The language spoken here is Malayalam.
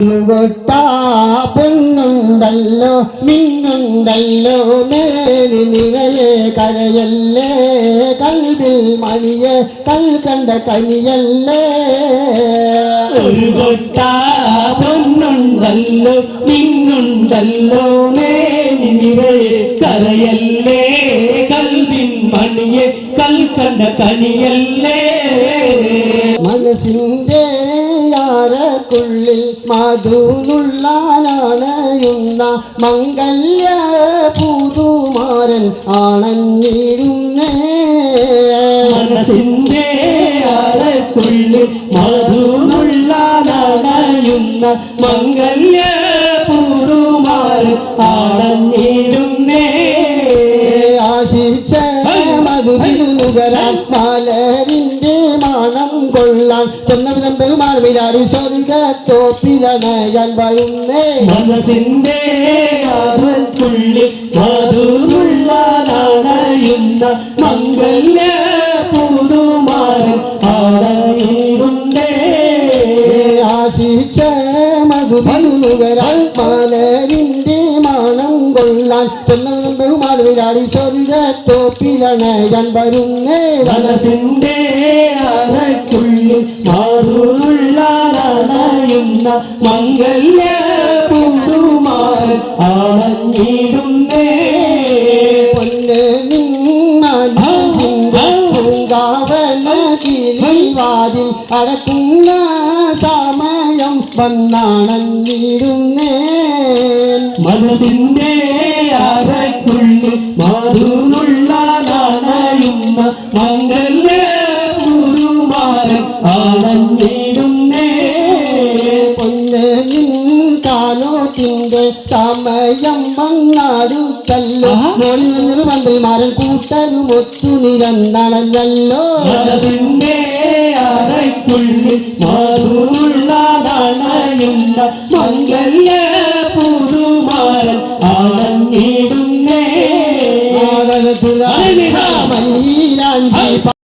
കൊട്ടാ പൊന്നുണ്ടല്ലോ മിന്നുണ്ടല്ലോ മേലി നിറയെ കരയല്ലേ കൽവിൽ മണിയെ കൽക്കണ്ട കനിയല്ലേ. ഒരു കൊട്ട പൊന്നുണ്ടല്ലോ മിന്നുണ്ടല്ലോ മേലി നിറയെ കരയല്ലേ കൽവിൻ മണിയെ കൽക്കണ്ട കനിയല്ലേ. മനസ്സിന്റെ യാറക്കുള്ളിൽ മധുനുള്ളാനണയുന്ന മംഗല്യ പൂതുമാരൻ ആണഞ്ഞിരുന്നേ. മനസ്സിന്റെ ആഴക്കുള്ളിൽ മധുനുള്ള നനയുന്ന മംഗല്യ പൂതുമാരൻ ആണഞ്ഞിരുന്നേ. ആശിച്ച മധുവിരുന്നുകരാൻ മലരിന്റെ മണം കൊള്ളാൻ ചെന്നവിധം ബഹുമാനമില്ലാതെ സ്വർഗത്തോപ്പിലണയാൻ വരുന്നേ മനസ്സിന്റെ മംഗല്യ ആശിച്ച മധുവിരുന്നുകരാൻ മലരിന്റെ മണം കൊള്ളാൻ ചെന്നവിധം ബഹുമാനമില്ലാതെ സ്വർഗത്തോപ്പിലണയാൻ വരുന്നേ. മനസ്സിന്റെ അറയ്ക്കുള്ളിൽ മാറുള്ള നനയുന്ന മംഗല്യ പൂണ്ടുമാർ ആണഞ്ഞിടുന്നേ പൊന്ന് പൂങ്കാവന കിളിവാതിൽ അടക്കുന്ന സമയം വന്നാണഞ്ഞിടുന്നേ. മനസ്സിന്റെ അറയ്ക്കുള്ളിൽ മംഗല ഗുരുമാരൻ ആളന്നിടുന്നേ പൊന്ന് കാലോത്തിന്റെ സമയം വന്നാടുത്തല്ലോ മോളിൽ നിന്ന് മന്ത്രിമാരൻ കൂട്ടരും ഒത്തു നിരന്നണഞ്ഞല്ലോ അറയ്ക്കുള്ളിൽ മധുരുള്ളതണയുന്ന മംഗല്യ പുതുമാരൻ